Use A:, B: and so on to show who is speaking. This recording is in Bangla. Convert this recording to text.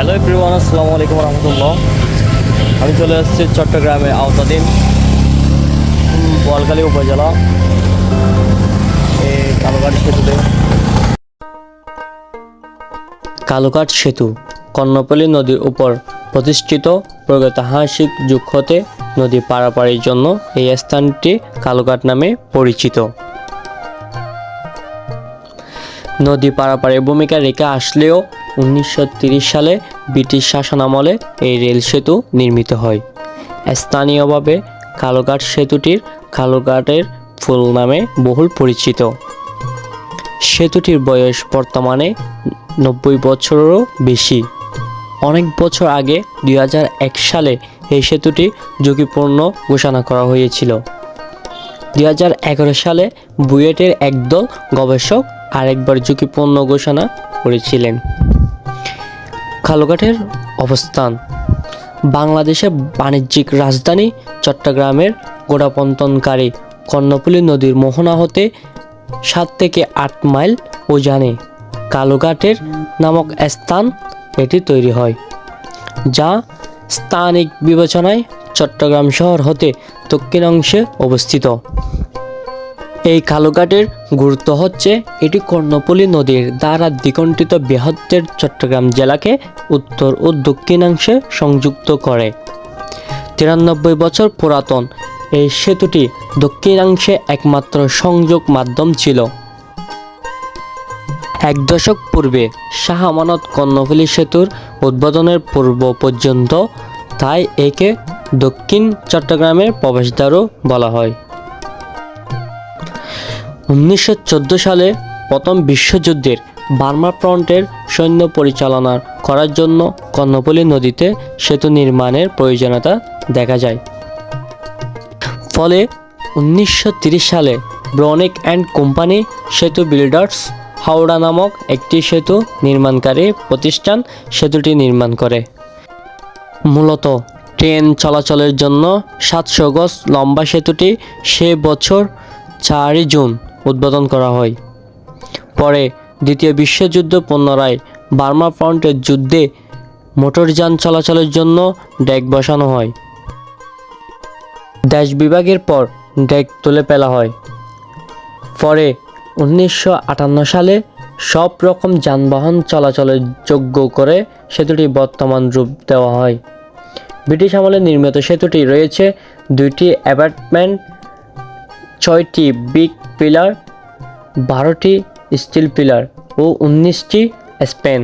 A: হ্যালো এভরিওয়ান আসসালামু আলাইকুম রহমতুল্লাহ আমি চলে এসেছি চট্টগ্রামে আওতাধীন উম, বোয়ালখালী উপজেলা কালোঘাট সেতুতে। কালোঘাট সেতু কর্ণপল্লী নদীর উপর প্রতিষ্ঠিত প্রগতাহাসিক যুগ হতে নদী পারাপাড়ির জন্য এই স্থানটি কালোঘাট নামে পরিচিত। নদী পারাপারের ভূমিকা রেখে আসলেও উনিশশো সালে ব্রিটিশ শাসনামলে এই রেল সেতু নির্মিত হয়। স্থানীয়ভাবে কালোঘাট সেতুটির কালোঘাটের ফুল নামে বহুল পরিচিত। সেতুটির বয়স বর্তমানে নব্বই বছরেরও বেশি। অনেক বছর আগে দুই হাজার এক সালে এই সেতুটি ঝুঁকিপূর্ণ ঘোষণা করা হয়েছিল। দুই হাজার এগারো সালে বুয়েটের একদল গবেষক আরেকবার ঝুঁকিপূর্ণ ঘোষণা করেছিলেন। খালঘাটের অবস্থান। বাংলাদেশের বাণিজ্যিক রাজধানী চট্টগ্রামের গোড়াপন্তনকারী কর্ণফুলী নদীর মোহনা হতে সাত থেকে আট মাইল উজানে কালোঘাটের নামক স্থান এটি তৈরি হয়, যা স্থানিক বিবেচনায় চট্টগ্রাম শহর হতে দক্ষিণাংশে অবস্থিত। এই কালোঘাটের গুরুত্ব হচ্ছে এটি কর্ণপল্লী নদীর দ্বারা দ্বিকণ্ঠিত বৃহত্তের চট্টগ্রাম জেলাকে উত্তর ও দক্ষিণাংশে সংযুক্ত করে। তিরানব্বই বছর পুরাতন, এই সেতুটি দক্ষিণাংশে একমাত্র সংযোগ মাধ্যম ছিল। এক দশক পূর্বে শাহ আমানত কর্ণফুলী সেতুর উদ্বোধনের পূর্ব পর্যন্ত তাই একে দক্ষিণ চট্টগ্রামের প্রবেশদ্বারও বলা হয়। উনিশশো চোদ্দ সালে প্রথম বিশ্বযুদ্ধের বার্মা ফ্রন্টের সৈন্য পরিচালনা করার জন্য কর্ণফুলী নদীতে সেতু নির্মাণের প্রয়োজনীয়তা দেখা যায়। ফলে উনিশশো সালে ব্রনিক অ্যান্ড কোম্পানি সেতু বিল্ডার্স হাওড়া নামক একটি সেতু নির্মাণকারী প্রতিষ্ঠান সেতুটি নির্মাণ করে। মূলত ট্রেন চলাচলের জন্য সাতশো গজ লম্বা সেতুটি সে বছর চারই জুন উদ্বোধন করা হয়। পরে দ্বিতীয় বিশ্বযুদ্ধ পুনরায় বার্মা ফ্রন্টের যুদ্ধে মোটরযান চলাচলের জন্য ডেক বসানো হয়। দেশ বিভাগের পর ডেক তুলে ফেলা হয়। পরে উনিশশো আটান্ন সালে সব রকম যানবাহন চলাচলের যোগ্য করে সেতুটি বর্তমান রূপ দেওয়া হয়। ব্রিটিশ আমলে নির্মিত সেতুটি রয়েছে দুইটি অ্যাপার্টমেন্ট, ছয়টি বিগ পিলার বারোটি স্টিল পিলার ও উনিশটি স্পেন।